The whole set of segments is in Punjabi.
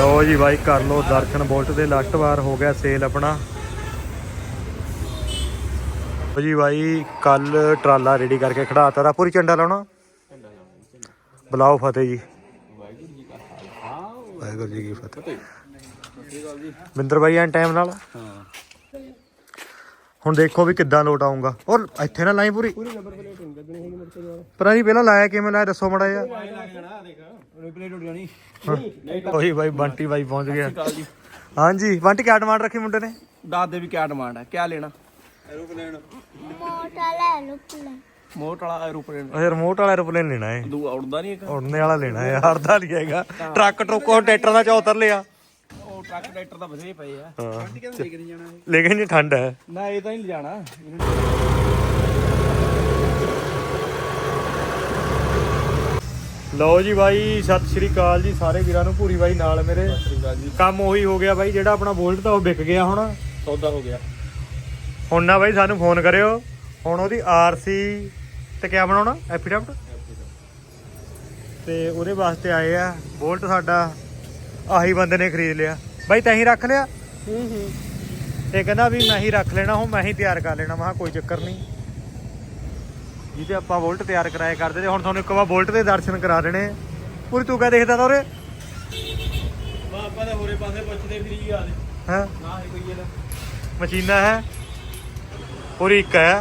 ਲਓ ਜੀ ਬਾਈ ਕਰ ਲਓ ਦਰਸ਼ਨ ਬੋਲਟ ਦੇ ਲਾਸਟ ਵਾਰ ਹੋ ਗਿਆ ਸੇਲ ਆਪਣਾ। ਜੀ ਬਾਈ ਕੱਲ ਟਰਾਲਾ ਰੈਡੀ ਕਰਕੇ ਖੜਾਤਾ ਰਾ ਪੂਰੀ ਝੰਡਾ ਲਾਉਣਾ? ਬੁਲਾਓ ਫਤਿਹ ਜੀ। ਵਾਹਿਗੁਰੂ ਜੀ ਕੀ ਫਤਿਹ। ਬਿੰਦਰ ਬਾਈ ਐਨ ਟਾਈਮ ਨਾਲ? ਹੁਣ ਦੇਖੋ ਵੀ ਕਿੱਦਾਂ ਲੋਟ ਆਉਂਗਾ ਔਰ ਇੱਥੇ ਨਾ ਲਾਈ ਪੂਰੀ। ਪਰ ਜੀ ਪਹਿਲਾਂ ਲਾਇਆ ਕਿਵੇਂ ਲਾਇਆ ਦੱਸੋ ਮੜਾ ਯਾਰ ਰਿਪਲੇਟ ਉੱਡ ਜਾਣੀ। ਉਹੀ ਬਾਈ ਬੰਟੀ ਬਾਈ ਪਹੁੰਚ ਗਿਆ। ਹਾਂਜੀ ਬੰਟੀ ਕਿਆ ਡਿਮਾਂਡ ਰੱਖੀ ਮੁੰਡੇ ਨੇ? ਦੱਸ ਦੇ ਵੀ ਕਿਆ ਡਿਮਾਂਡ ਹੈ ਕਿਆ ਲੈਣਾ? ਐਰੋਪਲੇਨ। ਮੋਟਾ ਲੈ ਲੋ ਪਲੇ ਮੋਟ ਵਾਲਾ ਐਰੋਪਲੇਨ। ਉਹ ਰਿਮੋਟ ਵਾਲਾ 에ਅਰਪਲੇਨ ਲੈਣਾ ਹੈ ਦੂ ਉੜਦਾ ਨਹੀਂ ਇੱਕ? ਉੜਨੇ ਵਾਲਾ ਲੈਣਾ ਹੈ ਹਰਦਾ ਨਹੀਂ ਹੈਗਾ। ਟਰੱਕ ਟਰੁੱਕ ਉਹ ਟਰੈਕਟਰ ਦਾ ਚਾ ਉਤਰ ਲਿਆ। ਉਹ ਟਰੱਕ ਟਰੈਕਟਰ ਤਾਂ ਬਥੇਰੇ ਪਏ ਆ। ਹਾਂ। ਲੈ ਕੇ ਨਹੀਂ ਜਾਣਾ ਲੇਕਿਨ ਇਹ ਠੰਡ ਹੈ ਨਾ ਇਹ ਤਾਂ ਨਹੀਂ ਲਿਜਾਣਾ। ਲਓ ਜੀ ਬਾਈ ਸਤਿ ਸ਼੍ਰੀ ਅਕਾਲ ਜੀ ਸਾਰੇ ਵੀਰਾਂ ਨੂੰ ਪੂਰੀ ਬਾਈ ਨਾਲ ਮੇਰੇ। ਕੰਮ ਉਹੀ ਹੋ ਗਿਆ ਬਾਈ ਜਿਹੜਾ ਆਪਣਾ ਬੋਲਟ ਤਾਂ ਉਹ ਵਿਕ ਗਿਆ ਹੁਣ। ਸੌਦਾ ਹੋ ਗਿਆ। ਹੁਣ ਨਾ ਬਾਈ ਸਾਨੂੰ ਫੋਨ ਕਰਿਓ। ਹੁਣ ਉਹਦੀ ਆਰਸੀ ਤੇ ਕਿਆ ਬਣਾਉਣਾ? ਐਫੀਡੈਵਿਟ ਤੇ ਉਹਦੇ ਵਾਸਤੇ ਆਏ ਆ ਬੋਲਟ ਸਾਡਾ ਆਹੀ ਬੰਦੇ ਨੇ ਖਰੀਦ ਲਿਆ। ਬਾਈ ਤੈਂ ਹੀ ਰੱਖ ਲਿਆ? ਹੂੰ ਹੂੰ। ਇਹ ਕਹਿੰਦਾ ਵੀ ਮੈਂ ਹੀ ਰੱਖ ਲੈਣਾ ਹੁਣ ਮੈਂ ਹੀ ਤਿਆਰ ਕਰ ਲੈਣਾ। ਮੈਂ ਕਿਹਾ ਕੋਈ ਚੱਕਰ ਨਹੀਂ। ਜਿਹਦੇ ਆਪਾਂ ਬੋਲਟ ਤਿਆਰ ਕਰਾਏ ਕਰਦੇ ਤੇ ਹੁਣ ਤੁਹਾਨੂੰ ਇੱਕ ਵਾਰ ਬੋਲਟ ਦੇ ਦਰਸ਼ਨ ਕਰਾ ਦੇਣੇ ਪੂਰੀ ਤੂੰ ਕਿਆ ਦੇਖਦਾ ਤਾ ਉਰੇ? ਆਪਾਂ ਤਾਂ ਹੋਰੇ ਪਾਸੇ ਪੁੱਛਦੇ ਫਰੀ ਆ ਹੈ। ਨਾ ਹੀ ਕੋਈ ਇਹਦਾ। ਮਸ਼ੀਨਾ ਹੈ? ਪੂਰੀ ਇੱਕ ਹੈ।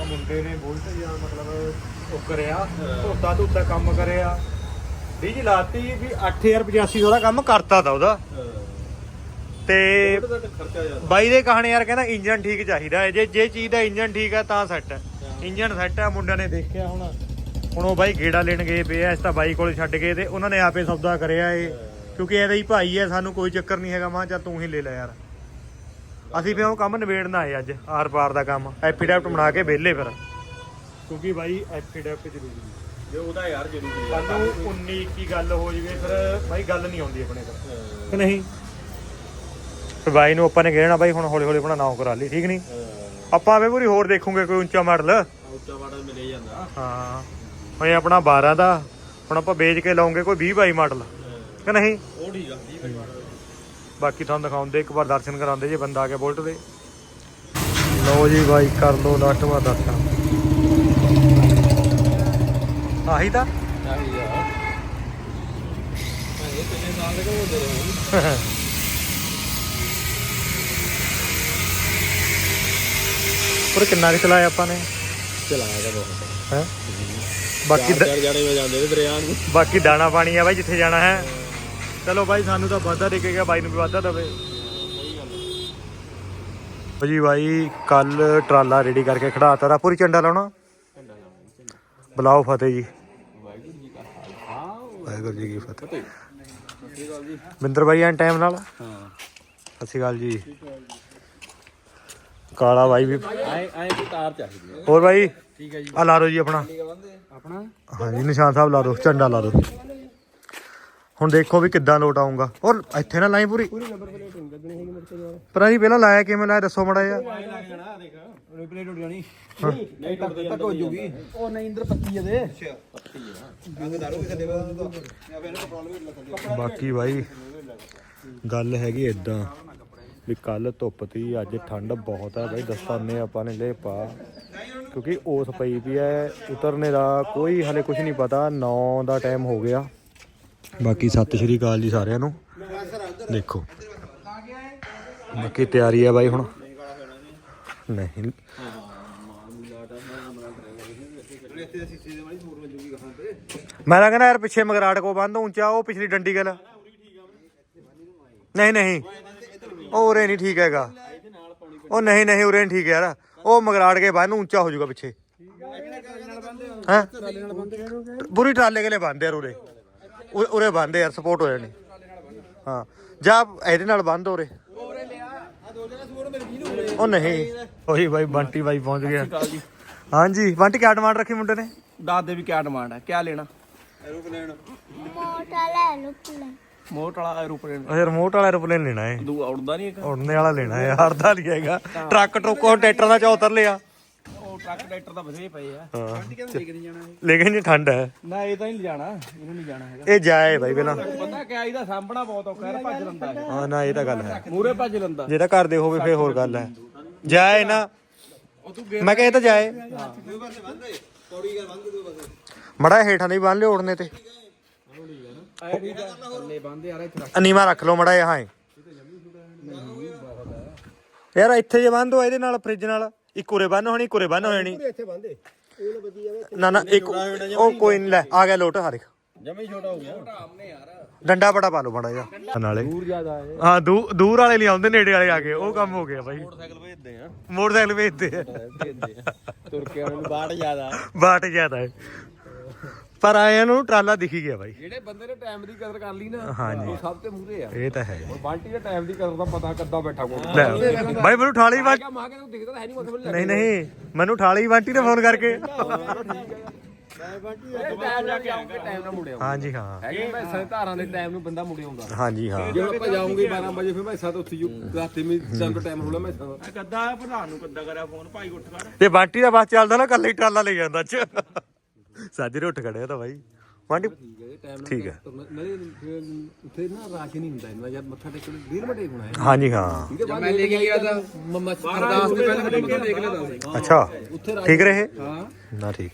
ਆ ਮੁੰਡੇ ਨੇ ਬੋਲਟ ਜਾਂ ਮਤਲਬ ਉਹ ਕਰਿਆ ਧੋਤਾ ਧੋਤਾ ਕੰਮ ਕਰਿਆ। ਡੀਜ ਲਾਤੀ ਵੀ 8085 ਦਾ ਕੰਮ ਕਰਤਾ ਤਾ ਉਹਦਾ। ਤੇ ਬਾਈ ਦੇ ਕਹਾਣੀ ਯਾਰ ਕਹਿੰਦਾ ਇੰਜਨ ਠੀਕ ਚਾਹੀਦਾ ਹੈ। ਜੇ ਜੇ ਚੀਜ਼ ਦਾ ਇੰਜਨ ਠੀਕ ਹੈ ਤਾਂ ਸੈੱਟ ਹੈ। ਇੰਜਨ ਸੈੱਟ ਹੈ ਮੁੰਡਿਆਂ ਨੇ ਦੇਖਿਆ ਹੁਣ। ਹੁਣ ਉਹ ਬਾਈ ਗੇੜਾ ਲੈਣ ਗਏ ਪਏ ਆ ਇਸ ਤਾਂ ਬਾਈ ਕੋਲ ਛੱਡ ਗਏ ਤੇ ਉਹਨਾਂ ਨੇ ਆਪੇ ਸੌਦਾ ਕਰਿਆ ਏ। ਕਿਉਂਕਿ ਇਹਦਾ ਹੀ ਭਾਈ ਹੈ ਸਾਨੂੰ ਕੋਈ ਚੱਕਰ ਨਹੀਂ ਹੈਗਾ ਮਾਂ ਚਾ ਤੂੰ ਹੀ ਲੈ ਲੈ ਯਾਰ। ਅਸੀਂ ਫਿਰ ਉਹ ਕੰਮ ਨਿਬੇੜਨਾ ਆਏ ਅੱਜ ਆਰ ਪਾਰ ਦਾ ਕੰਮ ਐਫੀਡੈਵਿਟ ਬਣਾ ਕੇ ਵਿਹਲੇ ਫਿਰ। ਕਿਉਂਕਿ ਬਾਈ ਐਫੀਡੈਵਿਟ ਜ਼ਰੂਰੀ ਹੈ ਜੇ ਉਹਦਾ ਯਾਰ ਜ਼ਰੂਰੀ ਸਾਨੂੰ 19 21 ਗੱਲ ਹੋ ਜਵੇ ਫਿਰ ਬਾਈ ਗੱਲ ਨਹੀਂ ਆਉਂਦੀ ਆਪਣੇ ਕੋਲ ਨਹੀਂ? ਫਿਰ ਬਾਈ ਨੂੰ ਆਪਾਂ ਨੇ ਕਹਿਣਾ ਬਾਈ ਹੁਣ ਹੌਲੀ ਹੌਲੀ ਆਪਣਾ ਨਾਮ ਕਰਾ ਲਈ ਠੀਕ ਨਹੀਂ? ਆਪਾਂ ਵੇ ਪੂਰੀ ਹੋਰ ਦੇਖੂਗੇ ਕੋਈ ਉੱਚਾ ਮਾਡਲ? ਉੱਚਾ ਮਾਡਲ ਮਿਲੇ ਜਾਂਦਾ। ਹਾਂ। ਇਹ ਆਪਣਾ 12 ਦਾ। ਹੁਣ ਆਪਾਂ ਵੇਚ ਕੇ ਲਾਉਂਗੇ ਕੋਈ 20 22 ਮਾਡਲ। ਕਿ ਨਹੀਂ? ਉਹ ਠੀਕ ਆ 20 ਮਾਡਲ। ਬਾਕੀ ਤੁਹਾਨੂੰ ਦਿਖਾਉਂਦੇ ਇੱਕ ਵਾਰ ਦਰਸ਼ਨ ਕਰਾਉਂਦੇ ਜੇ ਬੰਦਾ ਆ ਗਿਆ ਬੁਲਟ ਦੇ। ਲਓ ਜੀ ਬਾਈ ਕਰ ਲਓ ਲਾਸਟ ਵਾਰ ਦਰਸ਼ਨ। ਆਹੀ ਤਾਂ। ਆਹੀ ਆ। ਇਹ ਕਿੰਨੇ ਸਾਲ ਦੇ ਕੋਲ ਦੇ ਰਹੇ ਪਰ ਕਿੰਨਾ ਕੁ ਚਲਾਇਆ ਆਪਾਂ ਨੇ? ਚਲਾਇਆ ਦਾ ਬਹੁਤ। ਹੈ? ਬਾਕੀ ਦ- ਚਾਰ ਜਾਣੇ ਮੈਂ ਜਾਂਦੇ ਨੇ ਦਰਿਆ ਨੂੰ। ਬਾਕੀ ਦਾਣਾ ਪਾਣੀ ਆ ਬਾਈ ਜਿੱਥੇ ਜਾਣਾ ਹੈ। ਚਲੋ ਬਾਈ ਸਾਨੂੰ ਤਾਂ ਵਾਧਾ ਦੇ ਕੇ ਗਿਆ ਬਾਈ ਨੂੰ ਵੀ ਵਾਧਾ ਦਵੇ। ਜੀ ਬਾਈ ਕੱਲ ਟਰਾਲਾ ਰੈਡੀ ਕਰਕੇ ਖੜਾਤਾ ਰਾ ਪੂਰੀ ਝੰਡਾ ਲਾਉਣਾ? ਬੁਲਾਓ ਫਤਿਹ ਜੀ। ਵਾਹਿਗੁਰੂ ਜੀ ਕਾ ਫਤਿਹ। ਫਤਿਹ ਸਤਿ ਸ਼੍ਰੀ ਅਕਾਲ ਜੀ ਬਿੰਦਰ ਬਾਈ ਐਨ ਟਾਈਮ ਨਾਲ? ਹਾਂ। ਸਤਿ ਸ਼੍ਰੀ ਅਕਾਲ ਜੀ। ਕਾਲਾ ਬਾਈ ਵੀ। ਆਏ ਆਏ ਦੀ ਤਾਰ ਚਾਹੀਦੀ ਹੈ ਹੋਰ ਬਾਈ? ਠੀਕ ਹੈ ਜੀ। ਆ ਲਾ ਦਿਓ ਜੀ ਆਪਣਾ। ਆਪਣਾ? ਹਾਂਜੀ ਨਿਸ਼ਾਨ ਸਾਹਿਬ ਲਾ ਦਿਓ ਝੰਡਾ ਲਾ ਦਿਓ ਹੁਣ ਦੇਖੋ ਵੀ ਕਿੱਦਾਂ ਲੋਟ ਆਉਂਗਾ ਔਰ ਇੱਥੇ ਨਾ ਲਾਈ ਪੂਰੀ। ਪੂਰੀ ਨੰਬਰ ਪਲੇਟ ਨਹੀਂ ਲੱਗਣੀ ਹੈਗੀ ਮੇਰੇ ਕੋਲ ਪਰ ਜੀ ਪਹਿਲਾਂ ਲਾਇਆ ਕਿਵੇਂ ਲਾਇਆ ਦੱਸੋ ਮੜਾ ਯਾਰ ਆਏ ਲੱਗ ਜਾਣਾ ਦੇਖ। ਰਿਪਲੇਟ ਉੱਡ ਜਾਣੀ। ਨਹੀਂ ਨਹੀਂ ਟੁੱਟਦੀ ਤੱਕ ਹੋ ਜੂਗੀ। ਉਹ ਨਹੀਂ ਇੰਦਰ ਪੱਤੀ ਇਹਦੇ ਅੱਛਾ ਪੱਤੀ ਆ। ਅੰਗ ਦਾਰੂ ਕਿਸੇ ਦੇ ਬਾਅਦ ਜਾਂ ਫਿਰ ਪ੍ਰੋਬਲਮ ਲੱਗ ਬਾਕੀ ਬਾਈ ਗੱਲ ਹੈਗੀ ਇਦਾਂ ਵੀ ਕੱਲ ਧੁੱਪ ਤੀ, ਅੱਜ ਠੰਡ ਬਹੁਤ ਹੈ ਬਾਈ, ਦਸਤਾਨੇ ਆਪਾਂ ਨੇ ਲੈ ਪਾ। ਕਿਉਂਕਿ ਉਸ ਪਈ ਵੀ ਹੈ ਉਤਰਨੇ ਦਾ ਕੋਈ ਹਲੇ ਕੁਝ ਨਹੀਂ ਪਤਾ 9 ਦਾ ਟਾਈਮ ਹੋ ਗਿਆ। ਬਾਕੀ ਸਤਿ ਸ਼੍ਰੀ ਅਕਾਲ ਜੀ ਸਾਰਿਆਂ ਨੂੰ। ਦੇਖੋ, ਬਾਕੀ ਤਿਆਰੀ ਹੈ ਬਾਈ ਹੁਣ। ਨਹੀਂ। ਮੈਂ ਤਾਂ ਕਹਿੰਦਾ ਯਾਰ ਪਿੱਛੇ ਮਗਰਾੜ ਕੋ ਬੰਦ ਉੱਚਾ ਉਹ ਪਿਛਲੀ ਡੰਡੀ ਗੱਲ। ਨਹੀਂ ਨਹੀਂ। ਉਹ ਉਰੇ ਨਹੀਂ ਠੀਕ ਹੈਗਾ। ਉਹ ਨਹੀਂ ਨਹੀਂ ਉਰੇ ਨਹੀਂ ਠੀਕ ਯਾਰ। ਉਹ ਮਗਰਾੜ ਕੇ ਬੰਨ ਉੱਚਾ ਹੋ ਜਾਊਗਾ ਪਿੱਛੇ। ਹੈ? ਬੁਰੀ ਟਰਾਲੇ ਕੇ ਬੰਦੇ ਯਾਰ ਉਰੇ। ਉ- ਉਰੇ ਬੰਦੇ ਯਾਰ ਸਪੋਰਟ ਹੋ ਜਾਣੀ। ਹਾਂ। ਜਾ ਇਹਦੇ ਨਾਲ ਬੰਦ ਉਰੇ। ਉਹ ਨਹੀਂ। ਉਹੀ ਬਾਈ ਬੰਟੀ ਬਾਈ ਪਹੁੰਚ ਗਿਆ। ਜੀ ਹਾਂਜੀ। ਬੰਟੀ ਕਿਆ ਡਿਮਾਂਡ ਰੱਖੀ ਮੁੰਡੇ ਨੇ? ਦੱਸ ਦੇ ਵੀ ਕਿਆ ਡਿਮਾਂਡ ਹੈ। ਕਿਆ ਲੈਣਾ? ਮੋਟਾ ਲੈ ਲੋ ਪਲੇ ਮੋਟ ਵਾਲਾ ਐਰੋਪਲੇਨ ਉਹ ਰਿਮੋਟ ਵਾਲਾ 에ਅਰਪਲੇਨ ਲੈਣਾ ਹੈ ਦੂ ਉੜਦਾ ਨਹੀਂ ਇੱਕ? ਉੜਨੇ ਵਾਲਾ ਲੈਣਾ ਹੈ ਹਰਦਾ ਨਹੀਂ ਹੈਗਾ। ਟਰੱਕ ਟਰੁੱਕ ਉਹ ਟਰੈਕਟਰ ਦਾ ਚਾ ਉਤਰ ਲਿਆ ਉਹ ਟਰੱਕ ਟਰੈਕਟਰ ਤਾਂ ਬਥੇ ਪਏ ਆ। ਹਾਂ। ਆਂਟੀ ਕਹਿੰਦੇ ਲੈ ਕੇ ਨਹੀਂ ਜਾਣਾ ਇਹ? ਲੇਕਿਨ ਇਹ ਠੰਡ ਹੈ। ਨਾ ਇਹ ਤਾਂ ਨਹੀਂ ਜਾਣਾ ਇਹਨੂੰ ਨਹੀਂ ਜਾਣਾ ਹੈਗਾ। ਇਹ ਜਾਏ ਬਾਈ ਪਹਿਲਾਂ। ਪਤਾ ਕਿਆ ਇਹਦਾ ਸਾਹਮਣਾ ਬਹੁਤ ਔਖਾ ਹੈ ਭੱਜ ਲੰਦਾ ਹਾਂ ਨਾ ਇਹ ਤਾਂ ਗੱਲ ਹੈ। ਮੂਰੇ ਭੱਜ ਲੰਦਾ। ਜਿਹੜਾ ਘਰ ਦੇ ਹੋਵੇ ਫੇਰ ਹੋਰ ਗੱਲ ਹੈ। ਜਾਏ ਨਾ। ਮੈਂ ਕਿਹਾ ਇਹ ਤਾਂ ਜਾਏ ਮੜਾ ਹੇਠਾਂ ਨਹੀਂ ਬੰਨ ਲਿਓ ਉੜਨੇ ਤੇ। ਥੱਲੇ ਬੰਦੇ ਯਾਰ ਇੱਥੇ ਅਨੀਵਾ ਰੱਖ ਲਓ ਮੜਾ ਹਾਂ ਯਾਰ ਇੱਥੇ ਜੇ ਬੰਨ ਦੋ ਇਹਦੇ ਨਾਲ ਫ੍ਰਿਜ ਨਾਲ ਇੱਕ ਉਰੇ ਬੰਨ ਹੋਣੀ ਇੱਕ ਉਰੇ ਬੰਨ ਹੋ ਜਾਣੀ। ਇੱਥੇ ਬੰਦੇ ਜਾਵੇ ਨਾ ਨਾ ਇੱਕ ਉਹ ਕੋਈ ਨਹੀਂ ਲੈ ਆ ਗਿਆ ਲੋਟ ਹਰ ਇੱਕ। ਜਮੇ ਛੋਟਾ ਹੋ ਗਿਆ ਆਮਨੇ ਯਾਰ ਡੰਡਾ ਬੜਾ ਪਾ ਲਓ ਮੜਾ ਜਾ ਨਾਲੇ। ਦੂਰ ਜ਼ਿਆਦਾ ਹੈ ਹਾਂ ਦੂ- ਦੂਰ ਵਾਲੇ ਨਹੀਂ ਆਉਂਦੇ ਨੇੜੇ ਵਾਲੇ ਆ ਗਏ ਉਹ ਕੰਮ ਹੋ ਗਿਆ ਬਾਈ। ਮੋਟਰਸਾਈਕਲ ਭੇਜਦੇ ਆ। ਮੋਟਰਸਾਈਕਲ ਵੇਚਦੇ ਆ। ਭੇਜਦੇ ਆ। ਤੁਰ ਕੇ ਆਉਣ ਨੂੰ ਬਾੜ ਜ਼ਿਆਦਾ। ਬਾਟ ਜ਼ਿਆਦਾ ਹੈ। ਪਰ ਆਇਆਂ ਨੂੰ ਟਰਾਲਾ ਦਿਖ ਗਿਆ ਬਾਈ। ਜਿਹੜੇ ਬੰਦੇ ਨੇ ਟਾਈਮ ਦੀ ਕਦਰ ਕਰ ਲਈ ਨਾ ਹਾਂਜੀ। ਉਹ ਸਭ ਤੇ ਮੂਰੇ ਆ। ਇਹ ਤਾਂ ਹੈ। ਉਹ ਬਾਂਟੀ ਦੇ ਟਾਈਮ ਦੀ ਕਦਰ ਦਾ ਪਤਾ ਕੱਦਾ ਬੈਠਾ ਕੋਲ। ਲੈ ਬਾਈ ਮੈਨੂੰ ਠਾਲੀ ਕਿਹਾ ਮਾਂ ਕਹਿੰਦਾ ਦਿਖਦਾ ਤਾਂ ਹੈ ਨਹੀਂ ਮਤਲਬ ਨਹੀਂ ਨਹੀਂ ਮੈਨੂੰ ਠਾਲੀ ਵਾਂਟੀ ਨੇ ਫੋਨ ਕਰਕੇ। ਟਾਈਮ ਜਾ ਕੇ ਆਉਂਗੇ ਟਾਈਮ ਨਾਲ ਮੁੜਿਆ ਹਾਂਜੀ ਹਾਂ। ਹੈਗੇ ਮੈਸਾਂ ਧਾਰਾਂ ਦੇ ਟਾਈਮ ਨੂੰ ਬੰਦਾ ਮੁੜਿਆ ਆਉਂਦਾ। ਹਾਂਜੀ ਹਾਂ। ਜੇ ਆਪਾਂ ਜਾਉਂਗੇ 12 ਵਜੇ ਫਿਰ ਮੈਸਾਂ ਤਾਂ ਉੱਥੇ ਜੂ ਰਾਤੀ ਮੀ ਜੰਗ ਟਾਈਮ ਹੋਣਾ ਮੈਸਾਂ ਦਾ ਕੱਦਾ ਪ੍ਰਧਾਨ ਨੂੰ ਕੱਦਾ ਕਰਿਆ ਫੋਨ ਭਾਈ ਉੱਠ ਖੜ। ਤੇ ਬਾਂਟੀ ਦਾ ਬਸ ਚੱਲਦਾ ਨਾ ਕੱਲੇ ਹੀ ਟਰਾਲਾ ਲੈ ਜਾਂਦਾ ਚ ਸਾਜਰੇ ਉੱਠ ਖੜਿਆ ਤਾਂ ਬਾਈ। ਵਾਂਟੀ ਠੀਕ ਹੈ ਟਾਈਮ ਨਾਲ ਠੀਕ ਹੈ ਉੱਥੇ ਨਾ ਰਾਸ਼ ਨਹੀਂ ਹੁੰਦਾ ਇਹਨਾਂ ਜਦ ਮੱਥਾ ਟੇਕਣ ਵੀਰ ਮਟੇ ਹੋਣਾ ਹੈ। ਹਾਂਜੀ ਹਾਂ। ਠੀਕ ਹੈ ਮੈਂ ਲੈ ਕੇ ਗਿਆ ਤਾਂ ਮਮਾ ਅਰਦਾਸ ਤੋਂ ਪਹਿਲਾਂ ਮੱਥਾ ਟੇਕ ਲੈਦਾ ਸੀ। ਅੱਛਾ। ਉੱਥੇ ਰਾਸ਼ ਠੀਕ ਰਹੇ? ਹਾਂ। ਨਾ ਠੀਕ।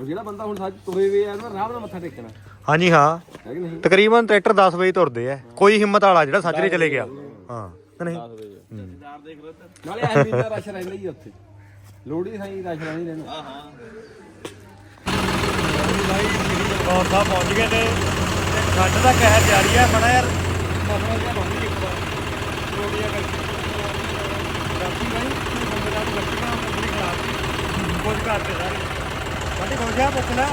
ਜਿਹੜਾ ਬੰਦਾ ਹੁਣ ਸੱਚ ਤੁਰੇ ਵੇ ਆ ਨਾ ਆਰਾਮ ਨਾਲ ਮੱਥਾ ਟੇਕਣਾ। ਹਾਂਜੀ ਹਾਂ। ਹੈ ਕਿ ਨਹੀਂ? ਤਕਰੀਬਨ ਟਰੈਕਟਰ 10 ਵਜੇ ਤੁਰਦੇ ਆ। ਕੋਈ ਹਿੰਮਤ ਵਾਲਾ ਜਿਹੜਾ ਸਾਜਰੇ ਚਲੇ ਗਿਆ। ਹਾਂ ਨਹੀਂ? ਨਾਲੇ ਐ ਵੀ ਰਸ਼ ਰਹਿੰਦਾ ਹੀ ਉੱਥੇ। ਲੋੜੀ ਸਾਈ ਰਸ਼ ਰਹਿੰਦਾ ਹੀ ਰਹਿੰਦਾ। ਹਾਂ। ਹਾਂ ਕੌਰ ਸਾਹਿਬ ਪਹੁੰਚ ਗਏ ਨੇ। ਠੰਡ ਦਾ ਕਹਿਰ ਜਾਰੀ ਹੈ ਬੜਾ ਯਾਰ ਕੁਝ ਕਰਦੇ ਸਾਰੇ ਸਾਡੇ ਕੋਲ ਜਾ ਪੁੱਛ ਲੈ।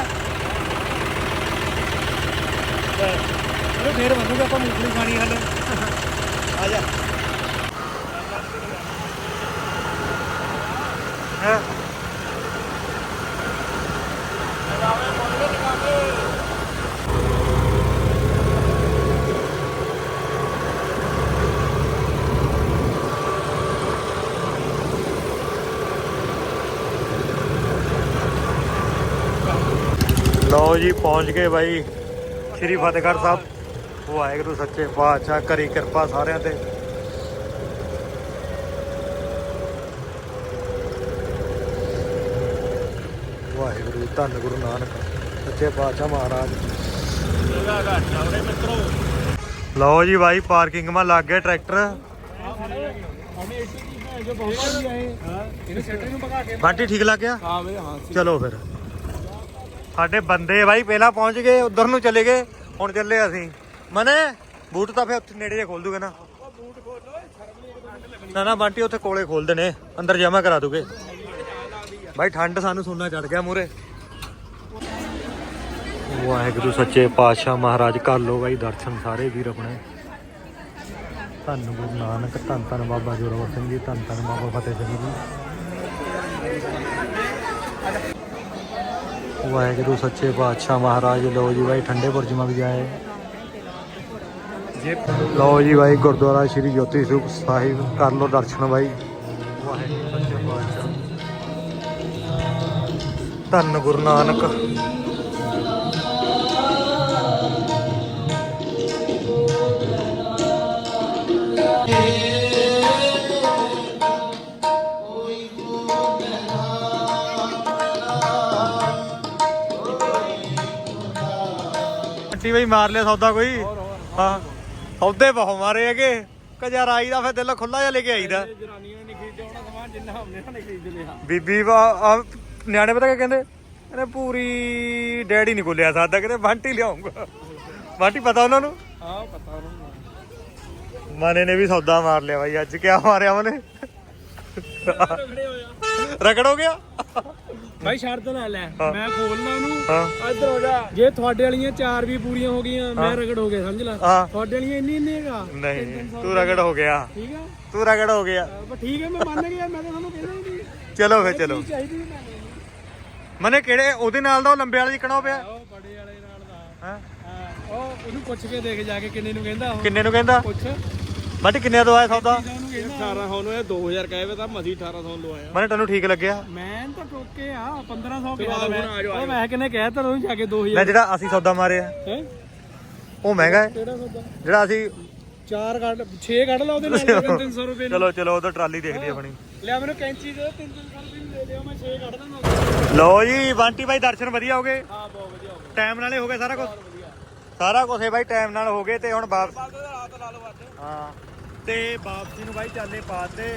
ਅਰੇ ਫੇਰ ਮੰਨੂਗਾ ਆਪਾਂ ਮੂੰਗਫਲੀ ਖਾਣੀ ਹਲੇ। ਆ ਜਾ। ਹਾਂ। ਲਓ ਜੀ ਪਹੁੰਚ ਗਏ ਬਾਈ। ਸ਼੍ਰੀ ਫਤਿਹਗੜ੍ਹ ਸਾਹਿਬ। ਵਾਹਿਗੁਰੂ ਸੱਚੇ ਪਾਤਸ਼ਾਹ ਕਰੀ ਕਿਰਪਾ ਸਾਰਿਆਂ ਤੇ। ਵਾਹਿਗੁਰੂ ਧੰਨ ਗੁਰੂ ਨਾਨਕ ਸੱਚੇ ਪਾਤਸ਼ਾਹ ਮਹਾਰਾਜ। ਲਓ ਜੀ ਬਾਈ ਪਾਰਕਿੰਗ ਮਾ ਲੱਗ ਗਿਆ ਟਰੈਕਟਰ। ਬਾਂਟੀ ਠੀਕ ਲੱਗ ਗਿਆ? ਹਾਂ ਚਲੋ ਫਿਰ। ਸਾਡੇ ਬੰਦੇ ਬਾਈ ਪਹਿਲਾਂ ਪਹੁੰਚ ਗਏ, ਉਧਰ ਨੂੰ ਚਲੇ ਗਏ, ਹੁਣ ਚੱਲੇ ਅਸੀਂ। ਮਨੇ, ਬੂਟ ਤਾਂ ਫਿਰ ਉੱਥੇ ਨੇੜੇ ਜੇ ਖੋਲ ਦੂਗੇ ਨਾ। ਨਾ ਨਾ, ਬੰਟੀ ਉੱਥੇ ਕੋਲੇ ਖੋਲਦੇ ਨੇ, ਅੰਦਰ ਜਮਾ ਕਰਾ ਦੂਗੇ। ਬਾਈ ਠੰਡ ਸਾਨੂੰ ਸੁਣਨਾ ਚੜ ਗਿਆ ਮੂਰੇ ਵਾਹਿਗੁਰੂ ਸੱਚੇ ਪਾਤਸ਼ਾਹ ਮਹਾਰਾਜ, ਕਰ ਲੋ ਬਾਈ ਦਰਸ਼ਨ ਸਾਰੇ ਵੀਰ ਆਪਣੇ। ਧੰਨ ਗੁਰੂ ਨਾਨਕ, ਧੰਨ ਧੰਨ ਬਾਬਾ ਜੋਰਾਵਰ ਸਿੰਘ ਜੀ, ਧੰਨ ਧੰਨ ਬਾਬਾ ਫਤਿਹ ਸਿੰਘ ਜੀ। ਵਾਹਿਗੁਰੂ, ਸੱਚੇ ਪਾਤਸ਼ਾਹ ਮਹਾਰਾਜ ਲੋ ਜੀ ਬਾਈ, ਠੰਡੇ ਬੁਰਜ ਮਾ ਜਾਏ। ਲੋ ਜੀ ਬਾਈ, ਗੁਰਦੁਆਰਾ ਸ਼੍ਰੀ ਜੋਤੀ ਸਰੂਪ ਸਾਹਿਬ, ਕਰ ਲਓ ਦਰਸ਼ਨ ਬਾਈ। ਵਾਹਿਗੁਰੂ, ਸੱਚੇ ਪਾਤਸ਼ਾਹ। ਧੰਨ ਗੁਰੂ ਨਾਨਕ। ਮਾਰ ਲਿਆ ਸੌਦਾ ਕੋਈ। ਹਾਂ। ਸੌਦੇ ਬਹੁਤ ਮਾਰੇ ਹੈਗੇ। ਕਜਾ ਆਈ ਦਾ ਫਿਰ ਦਿਲ ਖੁੱਲਾ ਜਿਹਾ ਲੈ ਕੇ ਆਈਦਾ। ਜਨਾਨੀਆਂ ਨੇ ਖਰੀਦਿਆ ਹੋਣਾ ਸਮਾਨ ਜਿੰਨਾ ਹਮਨੇ ਨੇ ਖਰੀਦ ਲਿਆ। ਬੀਬੀ ਵਾ ਆ ਨਿਆਣੇ ਪਤਾ ਕੀ ਕਹਿੰਦੇ? ਕਹਿੰਦੇ ਪੂਰੀ ਡੈਡੀ ਨਹੀਂ ਕੋਲਿਆ ਸਾਦਾ ਕਹਿੰਦੇ ਬੰਟੀ ਲਿਆਉਂਗਾ ਬੰਟੀ ਪਤਾ ਉਹਨਾਂ ਨੂੰ? ਹਾਂ ਪਤਾ ਉਹਨੂੰ ਮਾਨੇ ਨੇ ਵੀ ਸੌਦਾ ਮਾਰ ਲਿਆ ਬਾਈ ਅੱਜ ਕਿਆ ਮਾਰਿਆ ਉਹਨੇ? ਰਗੜ ਹੋ ਗਿਆ? ਭਾਈ ਛੱਡ ਨਾ ਲੈ। ਮੈਂ ਖੋਲਣਾ ਉਹਨੂੰ। ਇੱਧਰ ਹੋ ਜਾ। ਜੇ ਤੁਹਾਡੇ ਵਾਲੀਆਂ ਚਾਰ ਵੀ ਪੂਰੀਆਂ ਹੋ ਗਈਆਂ ਮੈਂ ਰਗੜ ਹੋ ਗਿਆ ਸਮਝ ਲੈ। ਤੁਹਾਡੇ ਵਾਲੀਆਂ ਇੰਨੀ ਇੰਨੀ ਹੈਗਾ। ਨਹੀਂ ਤੂੰ ਰਗੜ ਹੋ ਗਿਆ। ਠੀਕ ਆ? ਤੂੰ ਰਗੜ ਹੋ ਗਿਆ। ਠੀਕ ਹੈ ਮੈਂ ਮੰਨ ਗਿਆ ਮੈਂ ਤਾਂ ਤੁਹਾਨੂੰ ਕਹਿੰਦਾ ਨਹੀਂ। ਚਲੋ ਫੇ ਚਲੋ। ਮਨੇ। ਕਿਹੜੇ ਉਹਦੇ ਨਾਲ ਦਾ ਉਹ ਲੰਬੇ ਵਾਲਾ ਜਿਕਣਾ ਪਿਆ? ਉਹ ਬੜੇ ਵਾਲੇ ਨਾਲ ਦਾ। ਹਾਂ? ਹਾਂ ਉਹ ਉਹਨੂੰ ਪੁੱਛ ਕੇ ਦੇਖ ਜਾ ਕੇ ਕਿੰਨੇ ਨੂੰ ਕਹਿੰਦਾ ਉਹ। ਕਿੰਨੇ ਨੂੰ ਕਹਿੰਦਾ? ਪੁੱਛ। ਬੰਟੀ ਕਿੰਨੇ ਦਾ ਆਇਆ ਸੌਦਾ? 18 ਹੁਣ ਇਹ 2000 ਕਹੇ ਵੇ ਤਾਂ ਮਸੀ 1800 ਲਵਾਇਆ। ਮਨੇ ਤੈਨੂੰ ਠੀਕ ਲੱਗਿਆ? ਮੈਂ ਤਾਂ ਟੋਕੇ ਆ 1500 ਚਲੋ ਆ ਹੁਣ ਆ ਜਾਓ, ਆ ਉਹ ਮੈਂ ਕਿਨੇ ਕਹਿ ਤਾ ਉਹਨੂੰ ਜਾ ਕੇ 2000 ਲੈ ਜਿਹੜਾ ਅਸੀਂ ਸੌਦਾ ਮਾਰਿਆ। ਹੈ? ਉਹ ਮਹਿੰਗਾ ਹੈ। ਜਿਹੜਾ ਅਸੀਂ 4 ਕੱਢ 6 ਕੱਢ ਲਾ ਉਹਦੇ ਨਾਲ 300 ਰੁਪਏ ਚਲੋ ਚਲੋ ਉਧਰ ਟਰਾਲੀ ਦੇਖਦੀ ਆਪਣੀ। ਲਿਆ ਮੈਨੂੰ ਕੈਂਚੀ ਦੇ 300 ਰੁਪਏ ਨੂੰ ਦੇ ਦਿਓ ਮੈਂ 6 ਕੱਢ ਦਾਂਗਾ ਲਓ ਜੀ ਬੰਟੀ ਭਾਈ ਦਰਸ਼ਨ ਵਧੀਆ ਹੋ ਗਏ। ਹਾਂ ਬਹੁਤ ਵਧੀਆ ਹੋ ਟਾਈਮ ਨਾਲੇ ਹੋ ਗਏ ਸਾਰਾ ਕੁਝ ਸਾਰਾ ਕੁਝ ਹੈ ਬਾਈ ਟਾਈਮ ਨਾਲ ਹੋ ਗਏ ਤੇ ਹੁਣ ਵਾਪਸ ਰਾਤ ਲਾ ਲਓ ਅੱਜ। ਹਾਂ। ਤੇ ਵਾਪਸੀ ਨੂੰ ਬਾਈ ਚਾਲੇ ਪਾਤੇ